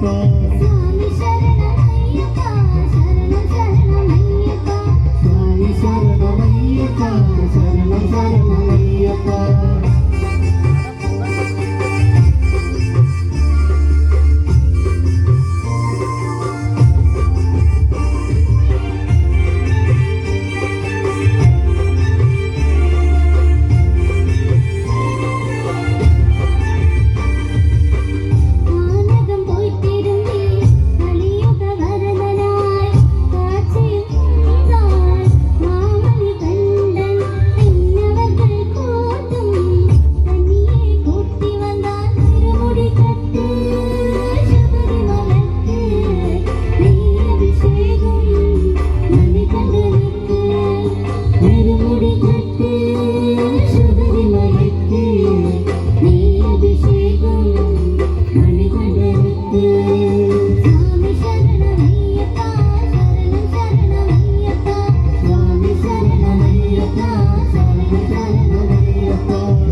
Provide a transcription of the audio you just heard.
శరణమయ్యప్ప శరణమయ్యప్ప శరణం శరణమయ్యప్ప Lord.